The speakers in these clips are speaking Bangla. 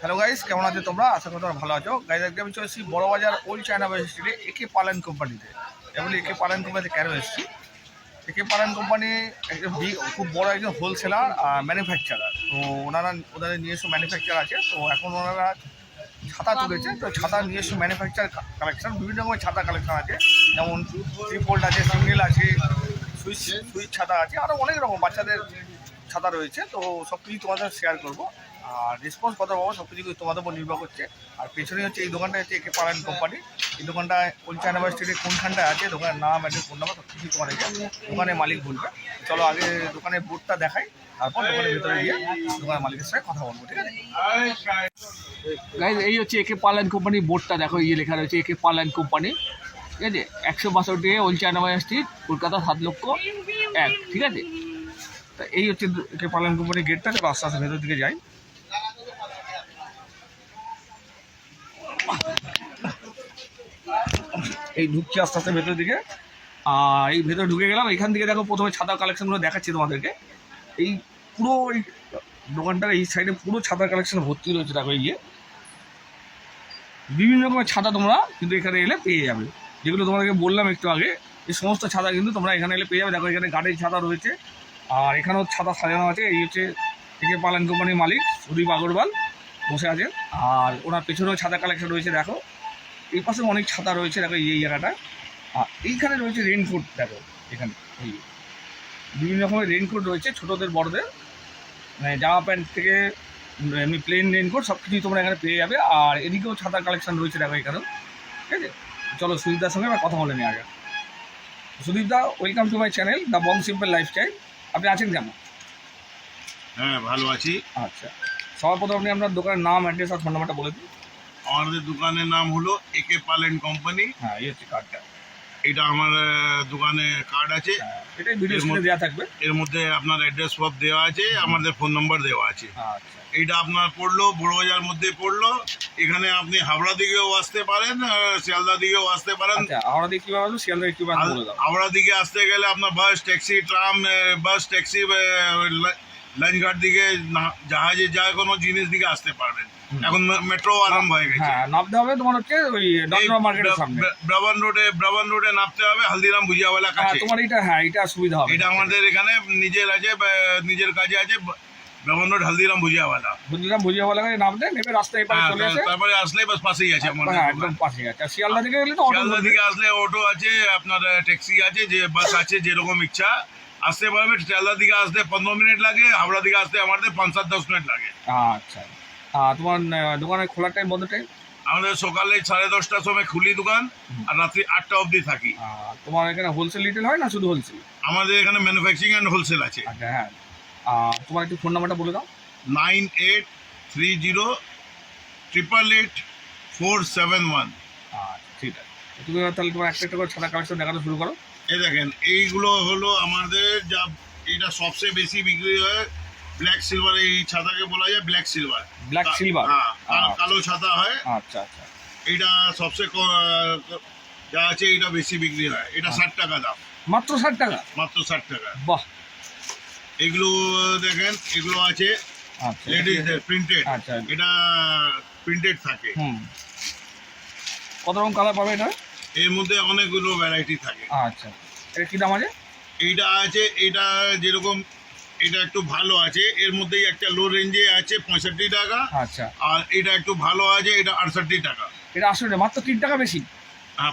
হ্যালো গাইস কেমন আছো তোমরা? আশা করি তোমরা ভালো আছো। গাইজ আজকে আমি চলে এসেছি বড়বাজার ওল্ড চায়না বাস স্ট্রিটে একে পালান কোম্পানিতে এমনি একে পালান কোম্পানিতে কেন এসেছি? একে পালান কোম্পানি একজন খুব বড় একজন হোলসেলার আর ম্যানুফ্যাকচারার তো ওনারা, ওনাদের নিজস্ব ম্যানুফ্যাকচার আছে। তো এখন ওনারা ছাতা তুলেছে। তো ছাতা নিজস্ব ম্যানুফ্যাকচার কালেকশন বিভিন্ন রকমের ছাতা কালেকশন আছে। যেমন ট্রিপোল্ড আছে সিঙ্গেল আছে, সুইচ সুইচ ছাতা আছে আরও অনেক রকম। বাচ্চাদের ছাতা রয়েছে, তো সব কিছু তোমাদের শেয়ার করব। আর রেসপন্স কত পাবো সব কিছু তোমাদের উপর নির্ভর করছে। আর পেছনে হচ্ছে এই দোকানটা হচ্ছে একে পালান কোম্পানি এই দোকানটা পঞ্চানব্বই স্ট্রিটের কোনখানটায় আছে, দোকানের নাম অ্যাড্রেস ফোন নাম্বার সব কিছু তোমার দোকানের মালিক বলবে। চলো আগে দোকানের বোর্ডটা দেখাই, তারপর দোকানের ভিতরে গিয়ে দোকানের মালিকের সাথে কথা বলব, ঠিক আছে? এই হচ্ছে একে পালান কোম্পানি বোর্ডটা দেখো ইয়ে লেখা রয়েছে একে পালান কোম্পানি ঠিক আছে? একশো বাষট্টি পঞ্চানব্বই স্ট্রিট কলকাতা সাত লক্ষ এক, ঠিক আছে? তা এই হচ্ছে পালান কোম্পানির গেটটা তো আস্তে আস্তে ভেতর দিকে যাই। এই ঢুকছি আস্তে আস্তে ভেতর দিকে। আর এই ভেতরে ঢুকে গেলাম এখান থেকে দেখো প্রথমে ছাতা কালেকশনগুলো দেখাচ্ছি তোমাদেরকে। এই পুরো এই দোকানটার এই সাইডে পুরো ছাতার কালেকশন ভর্তি রয়েছে, দেখো এই বিভিন্ন রকমের ছাতা তোমরা কিন্তু এখানে এলে পেয়ে যাবে। যেগুলো তোমাদেরকে বললাম একটু আগে, এই সমস্ত ছাতা কিন্তু তোমরা এখানে এলে পেয়ে যাবে। দেখো এখানে গাড়ির ছাতা রয়েছে। আর এখানেও ছাতা সাজানো আছে, এই হচ্ছে থেকে পালান কোম্পানির মালিক, সুদীপ আগরওয়াল বসে আছেন। আর ওনার পেছনেও ছাতা কালেকশন রয়েছে, দেখো। এই পাশে অনেক ছাতা রয়েছে, দেখো, এই জায়গাটা। আর এইখানে রয়েছে রেইনকোট দেখো, এখানে, এই বিভিন্ন রকমের রেইনকোট রয়েছে, ছোটোদের, বড়দের। মানে জামা প্যান্ট থেকে এমনি প্লেন রেইনকোট সব কিছুই তোমরা এখানে পেয়ে যাবে। আর এদিকেও ছাতার কালেকশন রয়েছে, দেখো, এখানেও। ঠিক আছে? চলো, সুদীপদার সঙ্গে আমরা কথা বলে নিই আগে। সুদীপদা welcome to my channel the Bong simple lifestyle আপনি আছেন কেমন? হ্যাঁ ভালো আছি। আচ্ছা। সবার প্রথমে আপনি আপনার দোকানের নাম অ্যাড্রেস আর ফোন নাম্বারটা বলে দিন। আমাদের দোকানের নাম হলো একে পালেন কোম্পানি। হ্যাঁ এই হচ্ছে কার্ডটা এটা আমার দোকানে কার্ড আছে। এর মধ্যে- দেওয়া থাকবে? এর মধ্যে আপনার অ্যাড্রেস সব দেওয়া আছে আমাদের ফোন নম্বর দেওয়া আছে। আচ্ছা। এইটা আপনার পড়ল বড়বাজার মধ্যে পড়ল। এখানে আপনি হাওড়া দিকেও আসতে পারেন শিয়ালদা দিকেও আসতে পারেন। আচ্ছা হাওড়া দিকে কীভাবে শিয়ালদা দিকে কীভাবে বলে দাও? হাওড়া দিকে আসতে গেলে আপনার bus taxi tram bus taxi লাঞ্চঘাট দিকে না- জাহাজে যা কোনো জিনিস দিকে আসতে পারবেন হুম। এখন মেট্রো আরম্ভ হয়ে গেছে। হ্যাঁ নামতে হবে তোমার হচ্ছে ওই ডক্টর মার্কেটের সামনে। ব্রাবান রোডে ব্রাবান রোডে নামতে হবে হালদিরাম ভুজিয়াওয়ালা হ্যাঁ কাছে। তোমার এটা হ্যাঁ এটা সুবিধা হবে। এটা আমাদের এখানে নিজের আছে বা নিজের কাজে আছে ব্রাবান রোড হালদিরাম ভুজিয়াওয়ালা। বুঝলাম বুঝিয়াওয়ালা গাড়ি নামতে নেমে রাস্তায় এপারে হ্যাঁ, চলে আসে। তারপরে আসলে বাস পাশেই আছে আমাদের হ্যাঁ দোকান। একদম পাশে আছে। আর শিয়ালদা থেকে গেলে তো অটো শিয়ালদা দিকে আসলে অটো আছে আপনার ট্যাক্সি আছে যে বাস আছে যেরকম ইচ্ছা। আসতে পারবে শিয়ালদা দিকে আসতে পনেরো মিনিট লাগে হাওড়া দিকে আসতে আমাদের পাঁচ সাত দশ মিনিট লাগে। আচ্ছা। তোমার দোকানের খোলার টাইম বন্ধ টাইম আমাদের সকালে সাড়ে দশটার সময় খুলি দোকান আর রাত্রি আটটা অবধি থাকি। তোমার এখানে হোলসেল রিটেল হয় না শুধু হোলসেল আমাদের এখানে ম্যানুফ্যাকচারিং অ্যান্ড হোলসেল আছে। আচ্ছা হ্যাঁ। তোমার একটু ফোন নাম্বারটা বলে দাও। Nine eight three zero triple eight four seven one. আচ্ছা ঠিক আছে। তুমি তাহলে তোমার একটা একটা করে ছাতা কালেকশন দেখানো শুরু করো। এই দেখেন এইগুলো হলো আমাদের যা এটা সবচেয়ে বেশি বিক্রি হয় ব্ল্যাক সিলভার এই ছাতাকে বলা যায় ব্ল্যাক সিলভার ব্ল্যাক সিলভার হ্যাঁ কালো- কালো ছাতা হয়। আচ্ছা আচ্ছা। এটা সবচেয়ে যা আছে এটা বেশি বিক্রি হয়। এটা ষাট টাকা দাম। মাত্র ষাট টাকা? মাত্র ষাট টাকা। বাহ। এগুলো দেখেন এগুলো আছে আচ্ছা। লেডিসদের প্রিন্টেড আচ্ছা। এটা প্রিন্টেড থাকে। হুম। কত রকম কালার পাবে এটা? এর মধ্যে অনেকগুলো ভ্যারাইটি থাকে। আচ্ছা। এটা কী দাম আছে? এইটা আছে এটা যেরকম এটা একটু ভালো আছে। এর মধ্যেই একটা লো রেঞ্জে আছে পঁয়ষট্টি টাকা। আচ্ছা। আর এটা একটু ভালো আছে এটা আটষট্টি টাকা। এটা আসলে মাত্র তিন টাকা বেশি? আর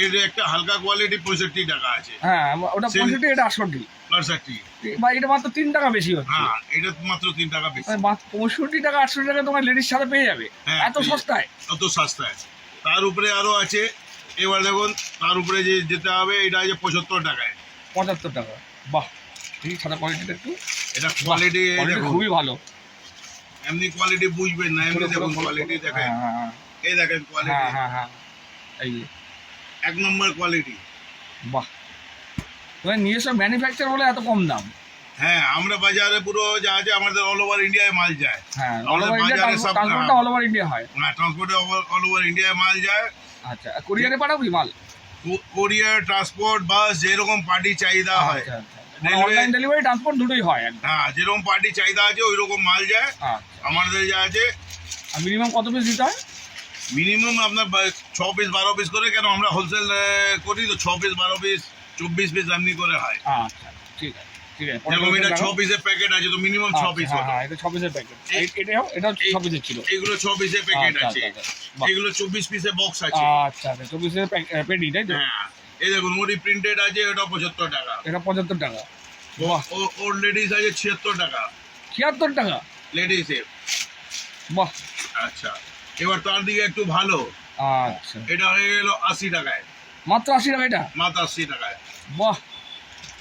এর একটা হালকা কোয়ালিটি পঁয়ষট্টি টাকা আছে। হ্যাঁ ওটা পঁয়ষট্টি এটা আটষট্টি। আটষট্টি। বা এটা মাত্র তিন টাকা বেশি হচ্ছে। হ্যাঁ এটা মাত্র তিন টাকা বেশি। পঁয়ষট্টি টাকা আটষট্টি টাকা তোমার লেডিস সাথে পেয়ে যাবে। হ্যাঁ, এত। সস্তায়? অত সস্তায় তার উপরে আরও আছে এবার দেখুন তার উপরে যে যেতে হবে এটা আছে পঁচাত্তর টাকায়। পঁচাত্তর টাকা। বাহ ঠিক সাদা কোয়ালিটিটা একটু এটা কোয়ালিটি খুবই ভালো। এমনি কোয়ালিটি বুঝবেন না এমনি দেখুন কোয়ালিটি দেখেন। হ্যাঁ হ্যাঁ এই দেখেন হ্যাঁ কোয়ালিটি হ্যাঁ হ্যাঁ। এই এক নম্বর কোয়ালিটি বাহ। তোমার নিজস্ব ম্যানুফ্যাকচার বলে এত কম দাম। হ্যাঁ আমরা বাজারে পুরো যা আছে আমাদের অল ওভার ইন্ডিয়ায় মাল যায়। হ্যাঁ all over India all over India হয়। হ্যাঁ। ট্রান্সপোর্টে অল ওভার ইন্ডিয়ায় মাল যায়। আচ্ছা কোরিয়ারে পাঠাবি মাল? কোরিয়ার ট্রান্সপোর্ট বাস যেরকম পার্টি চাহিদা হয়। অনলাইন ডেলিভারি ট্রান্সপোর্ট দুটোই হয় হ্যাঁ যেরকম পার্টি চাহিদা আছে ওই রকম মাল যায়। আচ্ছা। আমাদের যা আছে। আর মিনিমাম কত পিস দিতে হয়? মিনিমাম আপনার ছ পিস বারো পিস করে কেন আমরা হোলসেল করি তো ছ পিস বারো পিস চব্বিশ পিস এমনি করে হয়। আচ্ছা ঠিক আছে। ঠিক আছে। যেরকম এটা ছ পিসের প্যাকেট আছে তো মিনিমাম ছ আচ্ছা, পিস হ্যাঁ হ্যাঁ এটা ছ পিসের প্যাকেট পিসের ছিল। এগুলো ছ পিসের প্যাকেট আচ্ছা, আছে। আচ্ছা, আচ্ছা, এগুলো চব্বিশ পিসের বক্স আছে। আচ্ছা আচ্ছা পেটি তাই তো? হ্যাঁ এই দেখুন মুড়ি প্রিন্টেড আছে ওটা পঁচাত্তর টাকা। এটা পঁচাত্তর টাকা। বাহ। ওর লেডিস আছে ছিয়াত্তর টাকা। ছিয়াত্তর টাকা? লেডিসের বাহ। আচ্ছা এবার তার দিকে একটু ভালো। আচ্ছা। এটা হয়ে গেল আশি টাকায়। মাত্র আশি টাকা এটা? মাত্র আশি টাকায়। বাহ।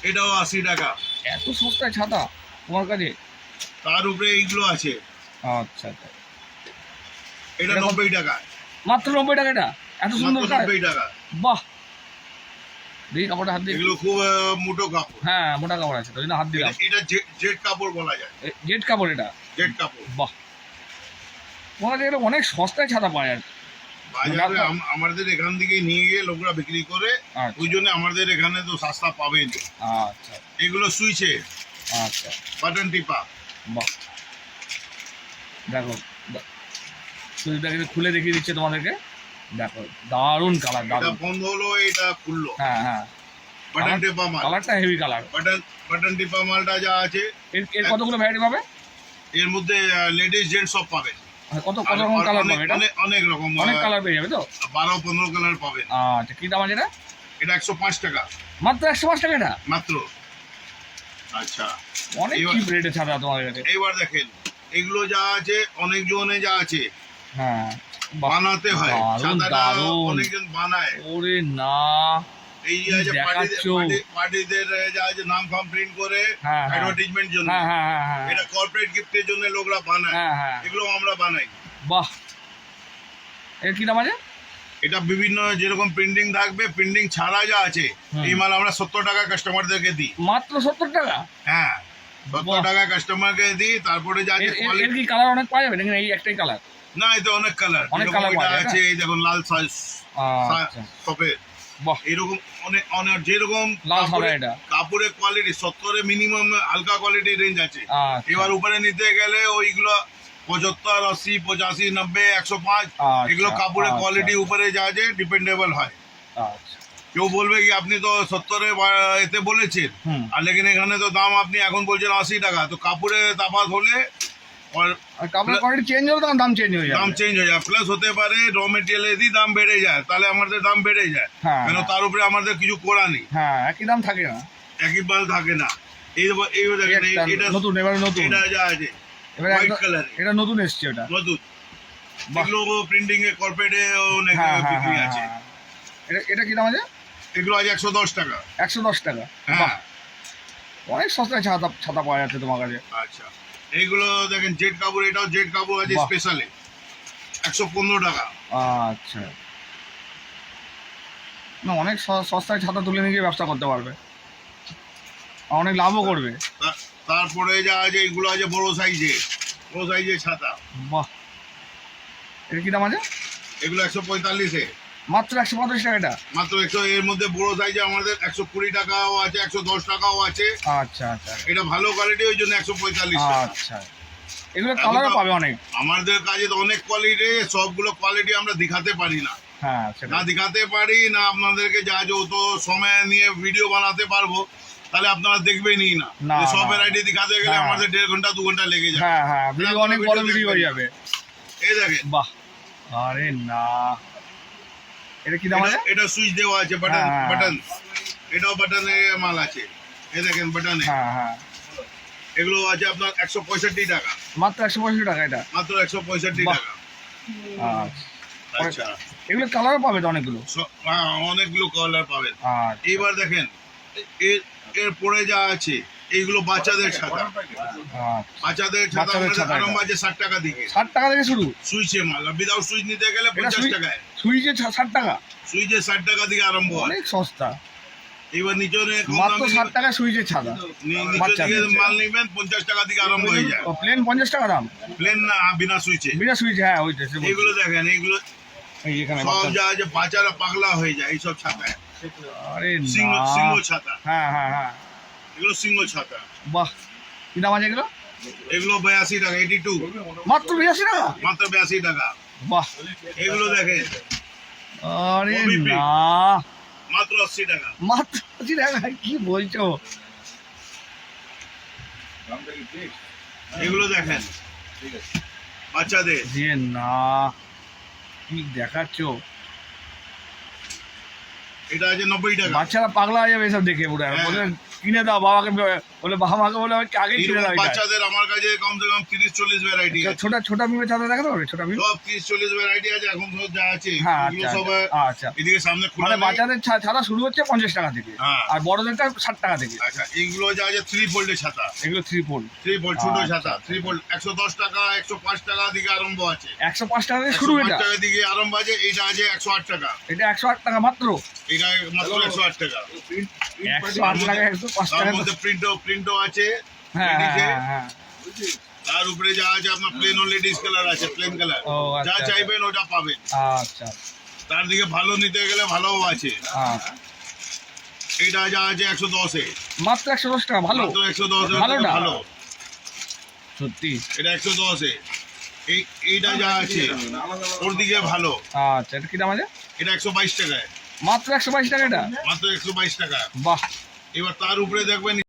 এটাও আশি টাকা। এত সস্তায় ছাতা তোমার কাছে? তার উপরে এইগুলো আছে। আচ্ছা আচ্ছা। এটা নব্বই টাকা। মাত্র নব্বই টাকা এটা? এত সুন্দর নব্বই টাকা। বাহ! দেখি কাপড়টা হাত দিয়ে। এগুলো খুব মোটো কাপড়। হ্যাঁ মোটা কাপড় আছে জন্য হাত দিলাম। এটা- জেট কাপড় বলা যায়। জেট কাপড় এটা? জেট কাপড়। বাহ! তোমার অনেক সস্তায় ছাতা পাওয়া যায়। বাজারে আমাদের এখান থেকে নিয়ে গিয়ে লোকরা বিক্রি করে আচ্ছা। ওই জন্য আমাদের এখানে তো সস্তা পাবেন আচ্ছা। এগুলো সুইচে। আচ্ছা। বাটন টিপা। বাহ। দেখো সুইচটাকে খুলে দেখিয়ে দিচ্ছে তোমাদেরকে। দেখো দারুণ কালার দারুণ। বন্ধ হলো এটা খুললো। হ্যাঁ হ্যাঁ। বাটন টিপা মাল। কালারটা হেভি কালার বাটন বাটন টিপা মালটা যা আছে এর কতগুলো ভ্যারাইটি পাবে? এর মধ্যে লেডিস জেন্টস সব মানে কত কত রকম কালার পাবে এটা? অনেক রকম অনেক কালার পেয়ে যাবে তো? বারো পনেরো কালার পাবেন আচ্ছা কি দাম আছে এটা? এটা একশো পাঁচ টাকা। মাত্র একশো পাঁচ টাকা এটা? মাত্র। আচ্ছা। অনেক চিপ রেটে ছাড়া তোমাদের কাছে। এইবার দেখেন এগুলো যা আছে অনেক জনে যা আছে হ্যাঁ। বানাতে হয়। ছাতাটা অনেকজন বানায়। ওরে না। এই যে আছে দেখাচ্ছ। পার্টি- পার্টিদের যা আছে নাম ফাম প্রিন্ট করে হ্যাঁ, হ্যাঁ। অ্যাডভার্টাইজমেন্ট জন্য। হ্যাঁ হ্যাঁ হ্যাঁ হ্যাঁ। এটা কর্পোরেট গিফটের জন্য লোকরা বানায়। হ্যাঁ হ্যাঁ। এগুলো আমরা বানাই। বাহ। এর কি দাম আছে? এটা বিভিন্ন যেরকম প্রিন্টিং থাকবে প্রিন্টিং ছাড়া যা আছে এই মাল আমরা সত্তর টাকা কাস্টমারদেরকে দিই। মাত্র সত্তর টাকা? হ্যাঁ সত্তর টাকা কাস্টমারকে দিই তারপরে যা আছে কি কালার অনেক পাওয়া যাবে? নাকি এই একটাই কালার না এতে অনেক কালার অনেক colour আছে এই দেখুন লাল সাইজ আচ্ছা। এরকম অনেক অনেক যেরকম লাল কাপড়ের- এটা। কাপড়ের কোয়ালিটি সত্তরে মিনিমাম হালকা কোয়ালিটির রেঞ্জ আছে। আচ্ছা। এবার উপরে নিতে গেলে ওইগুলো পঁচাত্তর আশি পঁচাশি নব্বই একশো পাঁচ আচ্ছা, এগুলো কাপড়ের আচ্ছা, কোয়ালিটি উপরে যা আছে ডিপেন্ডেবল হয়। আচ্ছা। কেউ বলবে কি আপনি তো সত্তরে এতে বলেছেন। আর লেকিন এখানে তো দাম আপনি এখন বলছেন আশি টাকা। তো কাপড়ে তাপাত হলে কোয়ালিটি চেঞ্জ হলে তখন দাম চেঞ্জ হয়ে দাম চেঞ্জ হয়ে যায় প্লাস হতে পারে র মেটেরিয়ালেরই দাম বেড়ে যায় তাহলে আমাদের দাম বেড়ে যায় কেন তার উপরে আমাদের কিছু করা নেই হ্যাঁ একই দাম থাকে না একই মাল থাকে না এই এই এই দেখেন এই- একটা এটা নতুন এবার নতুন এটা যা আছে এবার কালার এটা নতুন এসছে ওটা নতুন বাহ। এগুলো প্রিন্টিং এ কর্পোরেটে অনেক বিক্রি আছে। এটা এটা কি দাম আছে এগুলো আছে একশো দশ টাকা একশো দশ টাকা হ্যাঁ অনেক সস্তায় ছাতা ছাতা পাওয়া যাচ্ছে তোমার কাছে আচ্ছা এইগুলো দেখেন জেট কাপড় এটাও জেট কাপড় আছে। স্পেশালে একশো পনেরো টাকা। আচ্ছা। না অনেক সস্তায় ছাতা তুলে নিয়ে গিয়ে ব্যবসা করতে পারবে। অনেক লাভও করবে। তারপরে যা আছে এগুলো আছে বড় সাইজে বড় সাইজের ছাতা। বাহ। এটা কি দাম আছে? এগুলো একশো পঁয়তাল্লিশে মাত্র একশো পঞ্চাশ টাকা এটা? মাত্র একশো এর মধ্যে বড় সাইজে আমাদের একশো কুড়ি টাকাও আছে একশো দশ টাকাও আছে। আচ্ছা আচ্ছা। এটা ভালো কোয়ালিটি ওই জন্য একশো পঁয়তাল্লিশ আচ্ছা। এগুলো কালারও পাবে অনেক। আমাদের কাছে তো অনেক কোয়ালিটি সবগুলো কোয়ালিটি আমরা দেখাতে পারি না। হ্যাঁ না দেখাতে পারি না আপনাদেরকে যা যত সময় নিয়ে ভিডিও বানাতে পারব তাহলে আপনারা দেখবেনই না। সব ভ্যারাইটি দেখাতে গেলে হ্যাঁ। আমাদের দেড় ঘণ্টা দু ঘণ্টা লেগে যায়। হ্যাঁ হ্যাঁ অনেক বড় ভিডিও হয়ে যাবে। এই দেখেন। বাহ। আরে না। এটা কি দাম আছে? এটা- সুইচ দেওয়া আছে বাটন হ্যাঁ, হ্যাঁ। বাটন এটাও বাটনে মাল আছে। এই দেখেন বাটনে হ্যাঁ হ্যাঁ। এগুলো আছে আপনার একশো পঁয়ষট্টি টাকা। মাত্র একশো পঁয়ষট্টি টাকা এটা? মাত্র একশো পঁয়ষট্টি টাকা। আচ্ছা। আচ্ছা। এগুলো কালারও পাবে তো অনেকগুলো হ্যাঁ, অনেকগুলো কালার পাবেন। আচ্ছা। এইবার দেখেন এর এর পরে যা আছে এইগুলো বাচ্চাদের ছাতা। আচ্ছা। বাচ্চাদের ছাতা আরম্ভ আছে ষাট টাকা দিকে ষাট টাকা থেকে শুরু। সুইচে মাল উইদাউট সুইচ নিতে গেলে পঞ্চাশ টাকায়। সুইচে ষাট টাকা। সুইচে ষাট টাকা থেকে আরম্ভ হয়। অনেক সস্তা। এবার নিচনে মাত্র ষাট টাকা সুইচের ছাদা নি- নিচের বাচ্চাদের। দিকে মাল নিবেন পঞ্চাশ টাকা থেকে আরম্ভ হয়ে যায়। প্লেন পঞ্চাশ টাকা দাম? প্লেন না বিনা সুইচে। বিনা সুইচ হ্যাঁ ওইটা সে দেখেন এইগুলো সব বাচ্চা- যা আছে বাচ্চারা পাগলা হয়ে যায় এইসব ছাতায়। আরে সিংহ ছাতা। হ্যাঁ হ্যাঁ হ্যাঁ। এগুলো সিঙ্গল ছাতা। বাহ কি দাম আছে এগুলো? এগুলো টাকা এইটি টু মাত্র বিরাশি টাকা? মাত্র টাকা। বাহ। এগুলো দেখেন। আরে না। মাত্র আশি টাকা। মাত্র আশি টাকা কি বলছো? এগুলো দেখেন। বাচ্চাদের। যে না কি দেখাচ্ছো? এটা আছে নব্বই টাকা। বাচ্চারা পাগলা হয়ে যাবে এসব দেখে পুরো। হ্যাঁ। কিনে দাও বাবাকে বলে বাবা মাকে বলে আমাকে আগে কিনে দাও বাচ্চাদের আমার কাছে কম কমসে কম তিরিশ চল্লিশ ভ্যারাইটি আছে। ছোট ছোট মিমে চাদর দেখাতে পারবে ছোট মিম। সব তিরিশ চল্লিশ ভ্যারাইটি আছে এখন সব যা আছে। হ্যাঁ এগুলো আচ্ছা সব আচ্ছা, আচ্ছা এদিকে সামনে খোলা মানে বাচ্চাদের ছাতা শুরু হচ্ছে পঞ্চাশ টাকা থেকে হ্যাঁ। আর বড়দেরটা ষাট টাকা থেকে। আচ্ছা এইগুলো যা আছে থ্রি ফোল্ডের ছাতা। এগুলো থ্রি ফোল্ড থ্রি ফোল্ড ছোট আচ্ছা, ছাতা। থ্রি ফোল্ড একশো দশ টাকা একশো পাঁচ টাকা দিকে আরম্ভ আছে। একশো পাঁচ টাকা থেকে শুরু এটা। টাকা দিকে আরম্ভ আছে এটা আছে একশো আট টাকা। এটা একশো আট টাকা মাত্র। এটা মাত্র একশো আট টাকা। একশো আট টাকা একশো পাঁচ তার টাকা তো- মধ্যে প্রিন্টও প্রিন্টও আছে হ্যাঁ হ্যাঁ হ্যাঁ, হ্যাঁ। তার উপরে যা আছে আপনার প্লেন ও লেডিস কালার আছে প্লেন কালার যা। চাইবেন ওটা পাবেন। আচ্ছা। তার দিকে ভালো নিতে গেলে ভালোও আছে। আচ্ছা এইটা যা আছে একশো দশে। মাত্র একশো দশ টাকা ভালো? একশো দশে ভালোটা? ভালো সত্যি? এটা একশো দশে। এই এইটা যা আছে ওর দিকে ভালো। আচ্ছা এটা কি দাম আছে? এটা একশো বাইশ টাকায়। মাত্র একশো বাইশ টাকা এটা মাত্র একশো বাইশ টাকা। বাহ। এবার তার উপরে দেখবেন